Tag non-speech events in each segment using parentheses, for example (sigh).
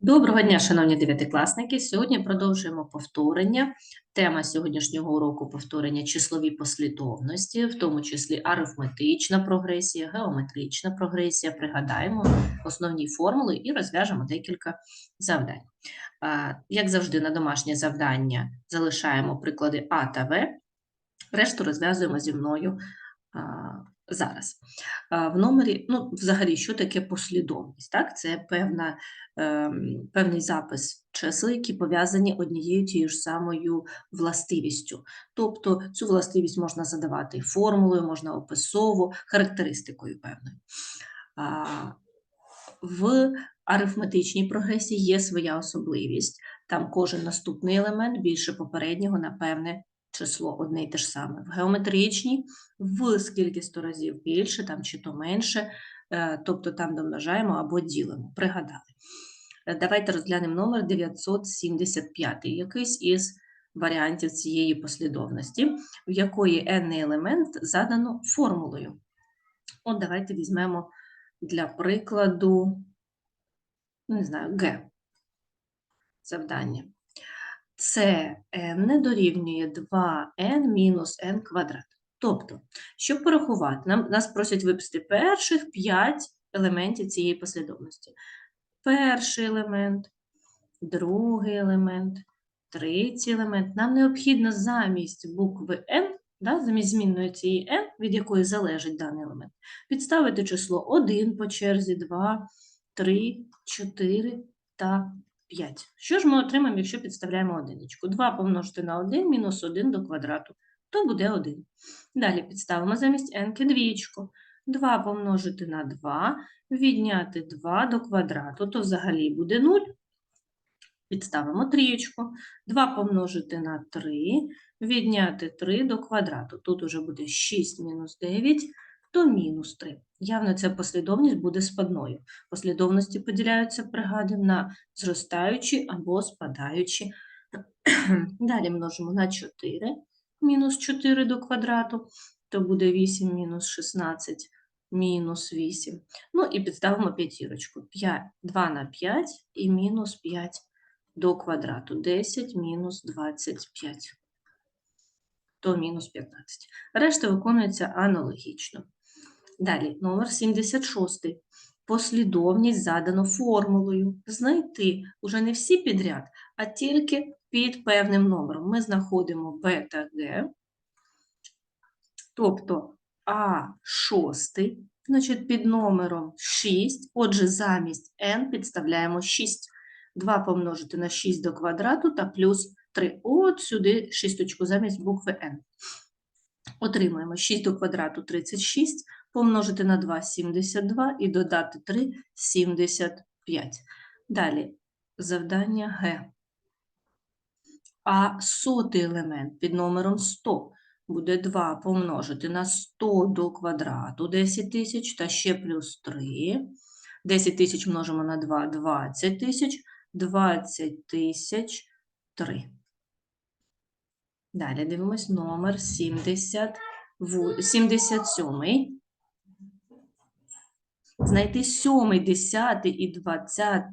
Доброго дня, шановні дев'ятикласники. Сьогодні продовжуємо повторення. Тема сьогоднішнього уроку повторення числові послідовності, в тому числі арифметична прогресія, геометрична прогресія. Пригадаємо основні формули і розв'яжемо декілька завдань. Як завжди, на домашнє завдання залишаємо приклади А та В. Решту розв'язуємо зі мною зараз. В номері, ну, взагалі, що таке послідовність? Так? Це певна ем, певний запис чисел, які пов'язані однією тією ж самою властивістю. Тобто цю властивість можна задавати формулою, можна описово, характеристикою певною. В арифметичній прогресії є своя особливість. Там кожен наступний елемент більше попереднього на певне число одне й те ж саме. В геометричній в скільки сто разів більше, там чи то менше, е, тобто там домножаємо або ділимо. Пригадали. Е, Давайте розглянемо номер 975, якийсь із варіантів цієї послідовності, в якої n елемент задано формулою. От давайте візьмемо для прикладу, ну, не знаю, Г. Завдання. Це n дорівнює 2n мінус n квадрат. Тобто, щоб порахувати, нам, нас просять виписати перших 5 елементів цієї послідовності. Перший елемент, другий елемент, третій елемент. Нам необхідно замість букви n, да, замість змінної цієї n, від якої залежить даний елемент, підставити число 1 по черзі, 2, 3, 4 та 5. Що ж ми отримаємо, якщо підставляємо одиничку? 2 помножити на 1 мінус 1 до квадрату, то буде 1. Далі підставимо замість n двічку. 2 помножити на 2, відняти 2 до квадрату, то взагалі буде 0. Підставимо трієчку. 2 помножити на 3, відняти 3 до квадрату. Тут уже буде 6 мінус 9, то мінус 3. Явно ця послідовність буде спадною. Послідовності поділяються, пригадуємо, на зростаючі або спадаючі. (clears throat) Далі множимо на 4, мінус 4 до квадрату, то буде 8 мінус 16, мінус 8. Ну і підставимо п'ятірочку. 5, 2 на 5 і мінус 5 до квадрату. 10 мінус 25, то мінус 15. Решта виконується аналогічно. Далі, номер 76. Послідовність задано формулою. Знайти уже не всі підряд, а тільки під певним номером. Ми знаходимо b та g, тобто А6, значить під номером 6, отже, замість n підставляємо 6. 2 помножити на 6 до квадрату та плюс 3. От сюди шісточку замість букви n. Отримаємо 6 до квадрату 36, помножити на 2 – 72 і додати 3 – 75. Далі завдання Г. А сотий елемент під номером 100 буде 2 помножити на 100 до квадрату 10 тисяч та ще плюс 3. 10 тисяч множимо на 2 – 20 тисяч, 20 тисяч 3. Далі дивимось номер 70, 77. Знайти 7, 10 і 20,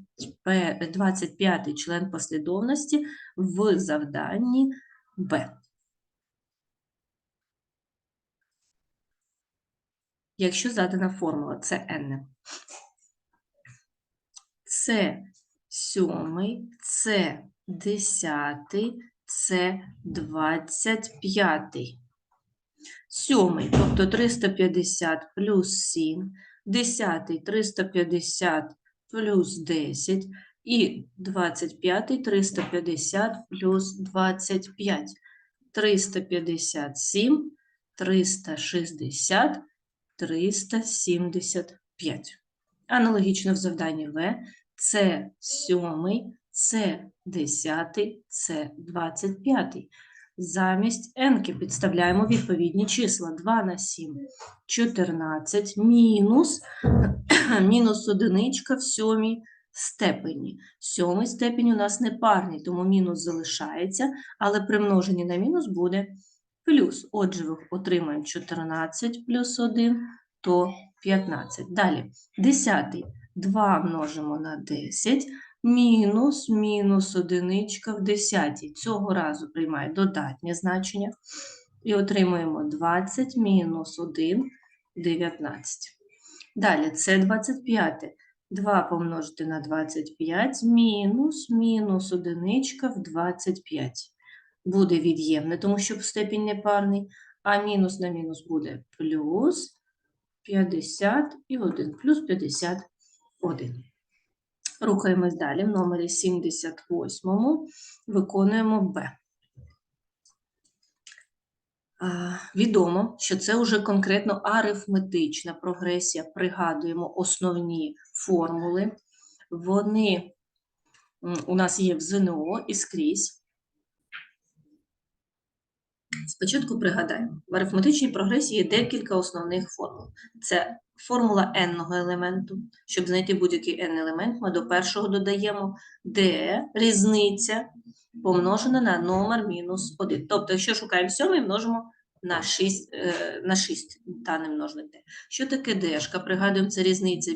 25 член послідовності в завданні Б. Якщо задана формула, це n. Це 7, це 10, це 25. Сьомий, тобто 350 плюс 7, десятий 350 плюс 10 і 25 350 плюс 25. 357, 360, 375. Аналогічно в завданні В це 7, це 10, це 25. Замість n підставляємо відповідні числа. 2 на 7 – 14, мінус, (clears throat) мінус одиничка в сьомій степені. Сьомий степень у нас не парний, тому мінус залишається, але при множенні на мінус буде плюс. Отже, отримаємо 14 плюс 1, то 15. Далі, 10. 2 множимо на 10, мінус мінус одиничка в десятій. Цього разу приймає додатнє значення. І отримуємо 20 мінус 1 19. Далі це 25. 2 помножити на 25 мінус мінус одиничка в 25. Буде від'ємне, тому що степінь непарний, а мінус на мінус буде плюс 51, плюс 51. Рухаємось далі. В номері 78 виконуємо Б. Відомо, що це вже конкретно арифметична прогресія. Пригадуємо основні формули. Вони у нас є в ЗНО і скрізь. Спочатку пригадаємо, в арифметичній прогресії є декілька основних формул. Це формула n-ного елементу. Щоб знайти будь-який n-елемент, ми до першого додаємо d різниця помножена на номер мінус 1. Тобто, якщо шукаємо сьомий, множимо на 6, е, на 6 даний множник d. Що таке d? Пригадуємо, це різниця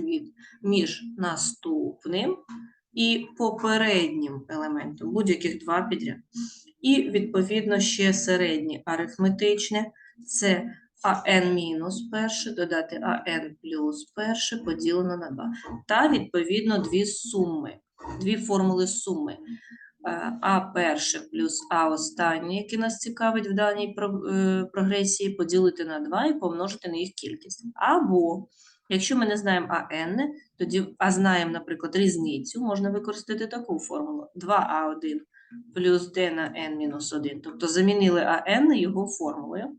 між наступним і попереднім елементом, будь-яких два підряд. І, відповідно, ще середнє арифметичне це АН мінус перше, додати АН плюс перше поділено на 2. Та, відповідно, дві суми, дві формули суми. Е, А перше плюс А останнє, яке нас цікавить в даній е, прогресії, поділити на 2 і помножити на їх кількість. Або, якщо ми не знаємо АН, тоді, а знаємо, наприклад, різницю, можна використати таку формулу 2А1 плюс d на n мінус 1. Тобто замінили АН його формулою,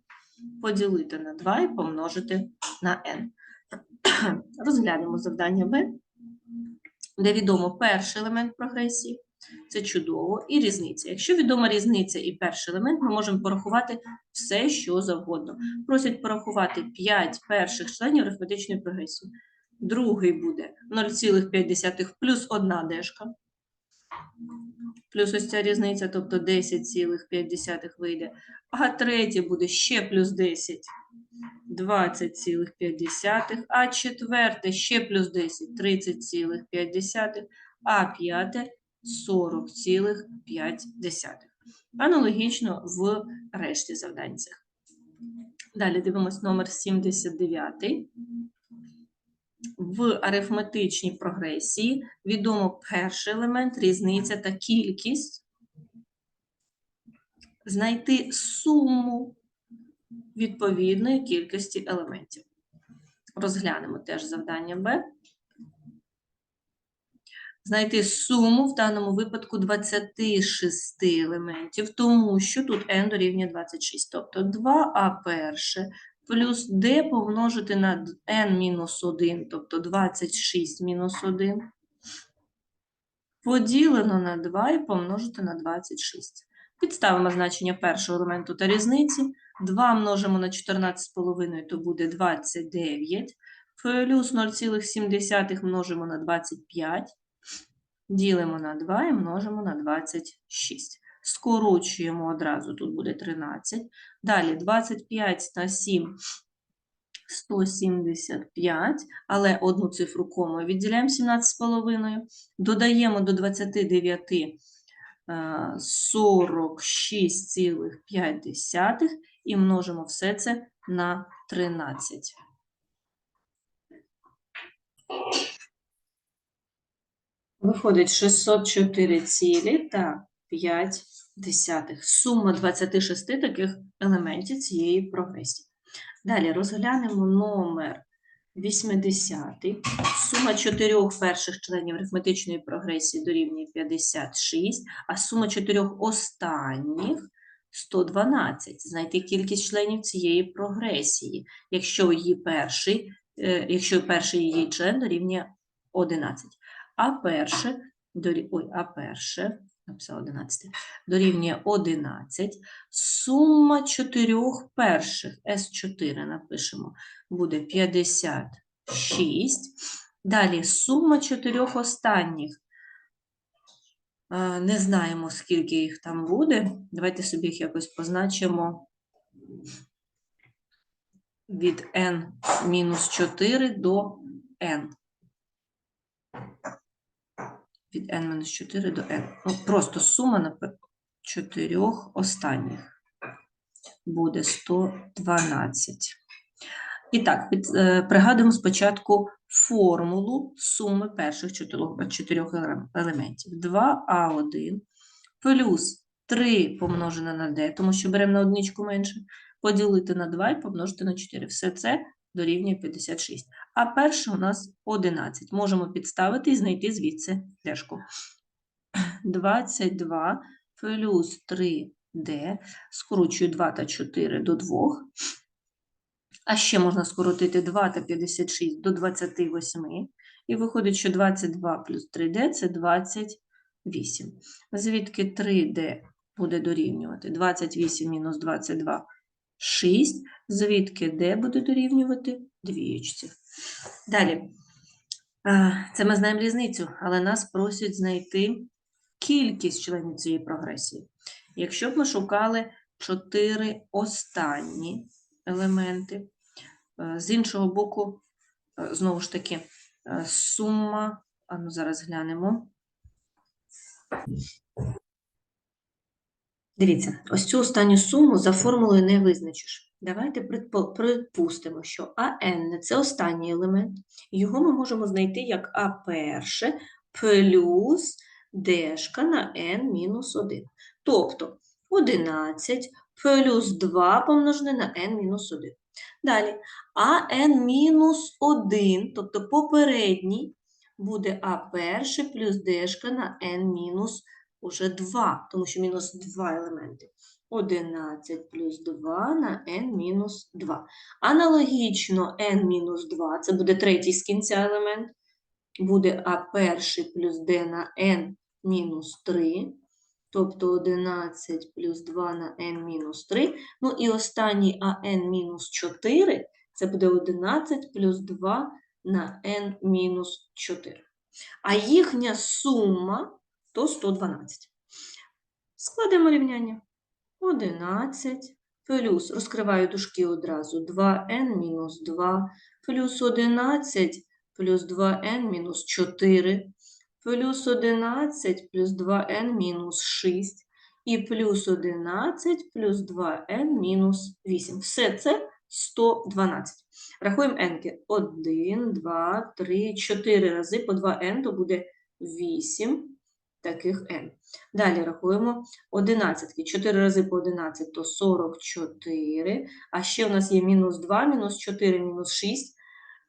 поділити на 2 і помножити на n. Розглянемо завдання Б, де відомо перший елемент прогресії. Це чудово. І різниця. Якщо відома різниця і перший елемент, ми можемо порахувати все, що завгодно. Просять порахувати 5 перших членів арифметичної прогресії. Другий буде 0,5 плюс 1 дешка. Плюс ось ця різниця, тобто 10,5 вийде. А третє буде ще плюс 10, 20,5. А четверте ще плюс 10, 30,5. А п'яте 40,5. Аналогічно в решті завдань. Далі дивимось номер 79. В арифметичній прогресії відомо перший елемент, різниця та кількість. Знайти суму відповідної кількості елементів. Розглянемо теж завдання Б. Знайти суму в даному випадку 26 елементів, тому що тут n дорівнює 26. Тобто 2а перше плюс d помножити на n мінус 1, тобто 26 мінус 1, поділено на 2 і помножити на 26. Підставимо значення першого елементу та різниці. 2 множимо на 14,5, то буде 29, плюс 0,7 множимо на 25, ділимо на 2 і множимо на 26. Скорочуємо одразу, тут буде 13. Далі 25 на 7 175, але одну цифру кому відділяємо 17,5. Додаємо до 29 е, 46,5 і множимо все це на 13. Виходить 604 цілі та 5 десятих. Сума 26 таких елементів цієї прогресії. Далі розглянемо номер 80. Сума чотирьох перших членів арифметичної прогресії дорівнює 56, а сума чотирьох останніх 112. Знайти кількість членів цієї прогресії, якщо її перший, е, якщо перший її член дорівнює 11. А перше, дорі... Ой, а перше, написала 11, дорівнює 11. Сума чотирьох перших, С4 напишемо, буде 56. Далі сума чотирьох останніх. Не знаємо, скільки їх там буде. Давайте собі їх якось позначимо від n-4 до n. від n-4 до n. Ну, просто сума на чотирьох останніх буде 112. І так, під, е, пригадуємо спочатку формулу суми перших чотирьох, чотирьох елементів. 2а1 плюс 3 помножене на d, тому що беремо на одничку менше, поділити на 2 і помножити на 4. Все це дорівнює 56. А перше у нас 11. Можемо підставити і знайти звідси дешку. 22 плюс 3d, скорочую 2 та 4 до 2. А ще можна скоротити 2 та 56 до 28. І виходить, що 22 плюс 3d – це 28. Звідки 3d буде дорівнювати? 28 мінус 22 – 6. Звідки d буде дорівнювати? Двієчці. Далі. Це ми знаємо різницю, але нас просять знайти кількість членів цієї прогресії. Якщо б ми шукали 4 останні елементи, е, з іншого боку, е, знову ж таки, е, сума, а ну зараз глянемо. Дивіться, ось цю останню суму за формулою не визначиш. Давайте припустимо, що АН – це останній елемент. Його ми можемо знайти як А перше плюс дешка на n мінус 1. Тобто 11 плюс 2 помножене на n мінус 1. Далі АН мінус 1, тобто попередній, буде А перше плюс дешка на n мінус уже 2, тому що мінус 2 елементи. 11 плюс 2 на n мінус 2. Аналогічно n мінус 2, це буде третій з кінця елемент, буде а перший плюс d на n мінус 3, тобто 11 плюс 2 на n мінус 3. Ну і останній а n мінус 4, це буде 11 плюс 2 на n мінус 4. А їхня сума то 112. Складемо рівняння. 11 плюс, розкриваю дужки одразу, 2n мінус 2 плюс 11 плюс 2n мінус 4 плюс 11 плюс 2n мінус 6 і плюс 11 плюс 2n мінус 8. Все це 112. Рахуємо n. 1, 2, 3, 4 рази по 2n, то буде 8 таких n. Далі рахуємо 11. 4 рази по 11 то 44. А ще у нас є мінус 2, мінус 4, мінус 6.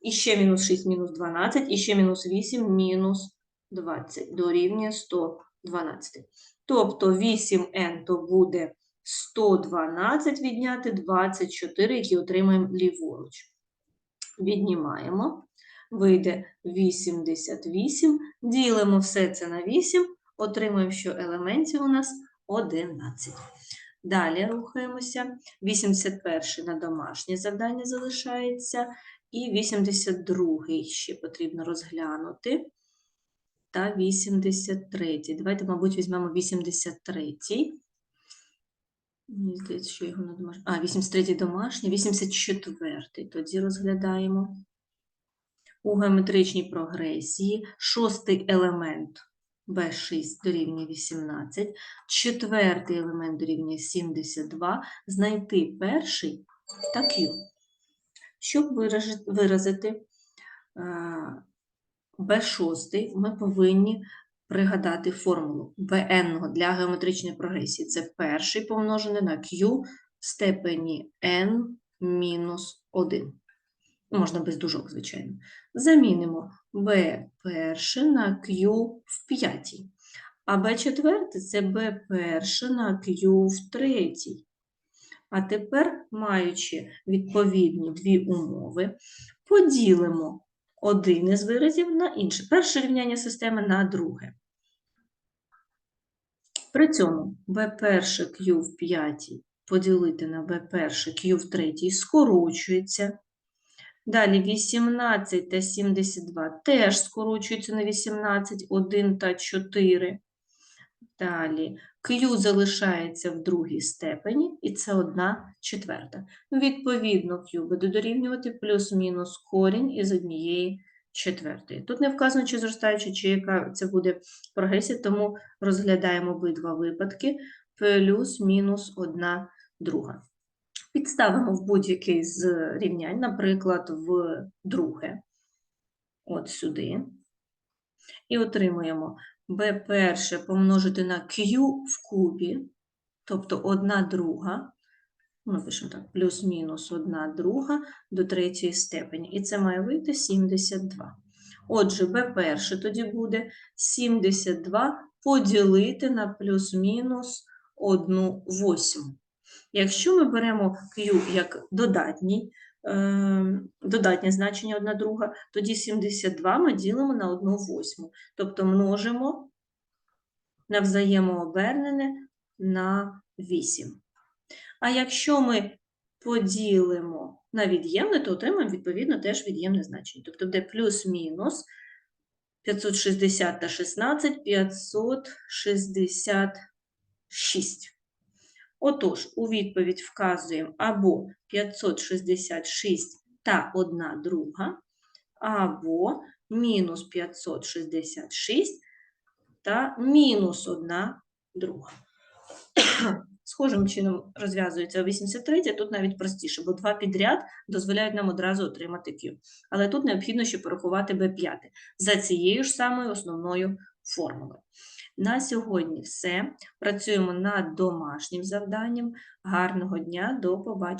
І ще мінус 6, мінус 12. І ще мінус 8, мінус 20. Дорівнює 112. Тобто 8n то буде 112 відняти 24, які отримаємо ліворуч. Віднімаємо. Вийде 88. Ділимо все це на 8. Отримуємо, що елементів у нас 11. Далі рухаємося. 81 на домашнє завдання залишається. І 82 ще потрібно розглянути. Та 83. Давайте, мабуть, візьмемо 83. Мені здається, що його на домашнє. А, 83 домашнє, 84 тоді розглядаємо. У геометричній прогресії шостий елемент B6 дорівнює 18, четвертий елемент дорівнює 72, знайти перший та Q. Щоб виразити е, B6, ми повинні пригадати формулу Bn для геометричної прогресії. Це перший помножений на Q в степені n мінус 1. Можна без дужок, звичайно. Замінимо b перше на q в п'ятій. А b четверте – це b перше на q в третій. А тепер, маючи відповідні дві умови, поділимо один із виразів на інший. Перше рівняння системи на друге. При цьому b перше q в п'ятій поділити на b перше q в третій скорочується. Далі 18 та 72 теж скорочуються на 18, 1 та 4. Далі Q залишається в другій степені, і це 1 четверта. Відповідно, Q буде дорівнювати плюс-мінус корінь із однієї четвертої. Тут не вказано, чи зростаюча, чи яка це буде прогресія, тому розглядаємо обидва випадки плюс-мінус одна друга. Підставимо в будь-який з рівнянь, наприклад, в друге, от сюди. І отримуємо b перше помножити на q в кубі, тобто 1 друга, ну, так, плюс-мінус 1 друга до третьої степені. І це має вийти 72. Отже, b перше тоді буде 72 поділити на плюс-мінус 1 восьму. Якщо ми беремо q як додатній, е, додатнє значення 1 друга, тоді 72 ми ділимо на 1 восьму. Тобто множимо на взаємообернене на 8. А якщо ми поділимо на від'ємне, то отримаємо відповідно теж від'ємне значення. Тобто буде плюс-мінус 560 та 16 566. Отож, у відповідь вказуємо або 566 та 1 друга, або мінус 566 та мінус 1 друга. (clears throat) Схожим чином розв'язується 83, тут навіть простіше, бо два підряд дозволяють нам одразу отримати Q. Але тут необхідно ще порахувати B5 за цією ж самою основною формулою. На сьогодні все. Працюємо над домашнім завданням. Гарного дня, до побачення.